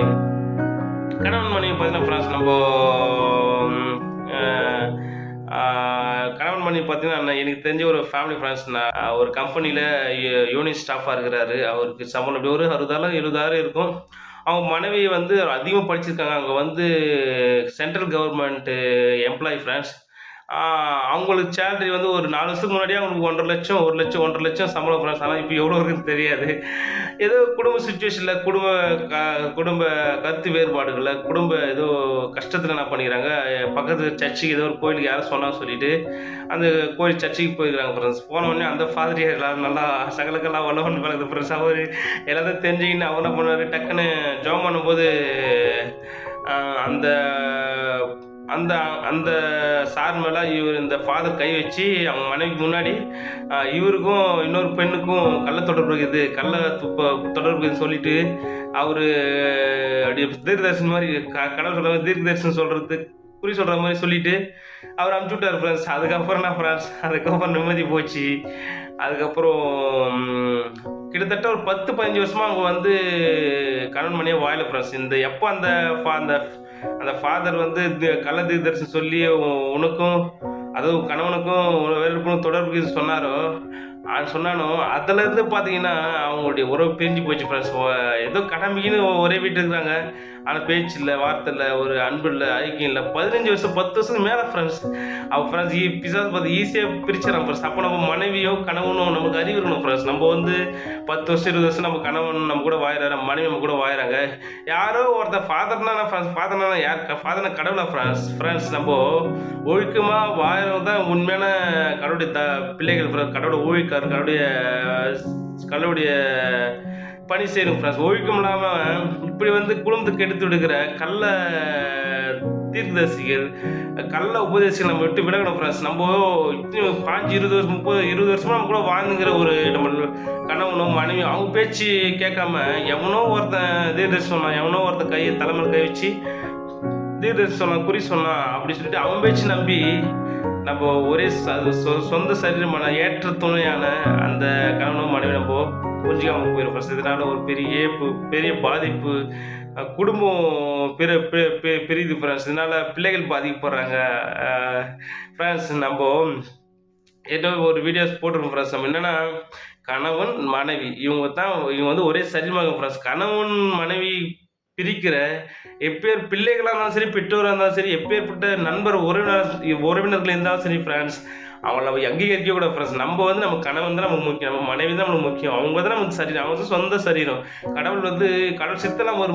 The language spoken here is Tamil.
மனைவி கணவன் மனைவி பார்த்தீங்கன்னா ஃப்ரெண்ட்ஸ் நம்ம கணவன் மனைவி பார்த்தீங்கன்னா எனக்கு தெரிஞ்ச ஒரு ஃபேமிலி ஃப்ரெண்ட்ஸ் நான் ஒரு கம்பெனியில் யூனிட் ஸ்டாஃபாக இருக்கிறாரு. அவருக்கு சம்பளம் எப்படி? ஒரு அறுபதாயிரம் எழுபதாயிரம் இருக்கும். அவங்க மனைவி வந்து அதிகமாக படிச்சிருக்காங்க. அவங்க வந்து சென்ட்ரல் கவர்மெண்ட் எம்ப்ளாயி ஃப்ரெண்ட்ஸ் அவங்களுக்கு சேலரி வந்து ஒரு நாலு வருஷத்துக்கு முன்னாடியே அவங்களுக்கு ஒன்றரை லட்சம் ஒரு லட்சம் ஒன்றரை லட்சம் சம்பளம் ஃப்ரெண்ட்ஸ் ஆனால் இப்போ எவ்வளோ இருக்குன்னு தெரியாது. ஏதோ குடும்ப சுச்சுவேஷனில் குடும்ப க குடும்ப கருத்து வேறுபாடுகளில் குடும்ப ஏதோ கஷ்டத்தில் என்ன பண்ணிக்கிறாங்க? பக்கத்து சர்ச்சுக்கு ஏதோ ஒரு கோயிலுக்கு யாரும் சொன்னால் சொல்லிட்டு அந்த கோயில் சர்ச்சுக்கு போயிருக்காங்க ஃப்ரெண்ட்ஸ் போன அந்த ஃபாதரியார் எல்லாரும் நல்லா சகலக்கெல்லாம் வல்லவன் பழகுது ஃப்ரெண்ட்ஸ் அவர் எல்லாத்தையும் தெரிஞ்சுக்கின்னு அவர் என்ன பண்ணார் டக்குன்னு ஜோம் பண்ணும்போது அந்த அந்த அந்த சார் மேலே இவர் இந்த ஃபாதர் கை வச்சு அவங்க மனைவிக்கு முன்னாடி இவருக்கும் இன்னொரு பெண்ணுக்கும் கள்ள தொடர்பு இருக்குது. கள்ள துப்ப தொடர்பு இருக்குதுன்னு சொல்லிட்டு அவர் அப்படியே தீர்க்கதர்சன் மாதிரி க- கடவுள் சொல்கிற மாதிரி தீர்க்கதர்சன் சொல்கிறது குறி சொல்கிற மாதிரி சொல்லிட்டு அவர் அமுச்சு விட்டார் ஃப்ரெண்ட்ஸ் அதுக்கப்புறம் என்ன ஃப்ரெண்ட்ஸ் அதுக்கப்புறம் நிம்மதி போச்சு. அதுக்கப்புறம் கிட்டத்தட்ட ஒரு பத்து பதினஞ்சு வருஷமாக அவங்க வந்து கணவன் மணியாக வாயில ஃப்ரெண்ட்ஸ் இந்த எப்போ அந்த அந்த அந்த ஃபாதர் வந்து கள்ள தீர்க்கதரிசனம் சொல்லி உனக்கும் அதுவும் கணவனுக்கும் வேறுபடும் தொடர்பு சொன்னாரோ? அது சொன்னானோ? அதுலேருந்து பார்த்தீங்கன்னா அவங்களுடைய உறவு பிரிஞ்சு போச்சு ஃப்ரெண்ட்ஸ் ஏதோ கடமைக்குன்னு ஒரே வீட்டு இருக்கிறாங்க. ஆனால் பேச்சு இல்லை வார்த்தை இல்லை ஒரு அன்பு இல்லை ஐக்கியம் இல்லை பதினஞ்சு வருஷம் பத்து வருஷத்துக்கு மேலே ஃப்ரெண்ட்ஸ் அவள் ஃப்ரெண்ட்ஸ் ஈ பிசாஸ் பார்த்து ஈஸியாக பிரிச்சிடறான் ஃப்ரெண்ட்ஸ் அப்போ நம்ம மனைவியோ கணவனோ நமக்கு அறிவு இருக்கணும் ஃப்ரெண்ட்ஸ் நம்ம வந்து பத்து வருஷம் இருபது வருஷம் நம்ம கணவன் நம்ம கூட வாயிறாரு நம்ம மனைவி நம்ம கூட வாயிறாங்க. யாரோ ஒருத்தர் ஃபாதர்னா ஃப்ரெண்ட்ஸ் ஃபாதர்னா யார்? ஃபாதர்னா கடவுளா ஃப்ரெண்ட்ஸ் ஃப்ரெண்ட்ஸ் நம்ம ஒழுக்கமாக வாயிறவங்க தான் உண்மையான கடவுளுடைய த பிள்ளைகள் friends. கடவுளோட ஊழிக்கார் கடவுளுடைய கடவுளுடைய பணி செய்யணும் ஃப்ரெண்ட்ஸ் ஒழுக்கம் இல்லாமல் இப்படி வந்து குடும்பத்துக்கு எடுத்து விடுக்கிற கள்ள தீர்க்கதரிசிகள் கள்ள உபதேசிகள் நம்ம விட்டு விலகணும் ஃப்ரெண்ட்ஸ் நம்ம இத்தனை பாஞ்சு இருபது வருஷம் முப்பது இருபது வருஷமாக நம்ம கூட வாழ்ந்துங்கிற ஒரு நம்ம கணவனும் மனைவி அவங்க பேச்சு கேட்காம எவனோ ஒருத்தன் தீர்க்கதரிசி சொன்னான் எவனோ ஒருத்தன் கையை தலைமையில் கை வச்சு தீர்க்கதரிசி சொன்னான் குறி சொன்னான் அப்படி சொல்லிட்டு அவன் பேச்சு நம்பி நம்ம ஒரே சொ- சொந்த சரீரமான ஏற்ற துணையான அந்த கணவனும் மனைவி நம்ம புரிஞ்சுக்காம போயிடும் ஃபஸ்ட் இதனால ஒரு பெரிய பெரிய பாதிப்பு குடும்பம் பிற பிரியுது ஃப்ரெண்ட்ஸ் இதனால பிள்ளைகள் பாதிக்கப்படுறாங்க. ஃப்ரெண்ட்ஸ் நம்ம ஏதோ ஒரு வீடியோஸ் போட்டிருக்கோம் ஃப்ரெண்ட்ஸ் நம்ம என்னன்னா கணவன் மனைவி. இவங்க தான் இவங்க வந்து ஒரே சரிமாக ஃப்ரெண்ட்ஸ் கணவன் மனைவி பிரிக்கிற எப்பேர் பிள்ளைகளாக இருந்தாலும் சரி பெற்றோராக இருந்தாலும் சரி எப்பேற்பட்ட நண்பர் உறவினர் உறவினர்கள் இருந்தாலும் சரி ஃப்ரெண்ட்ஸ் அவங்கள நம்ம அங்கீகரிக்க கூட ஃப்ரெண்ட்ஸ் நம்ம வந்து நம்ம கணவன் தான் நமக்கு முக்கியம். நம்ம மனைவி தான் நமக்கு முக்கியம். அவங்க தான் நமக்கு சரீரம். அவங்க சொந்த சரீரம். கடவுள் வந்து கடவுள் சித்தம் ஒரு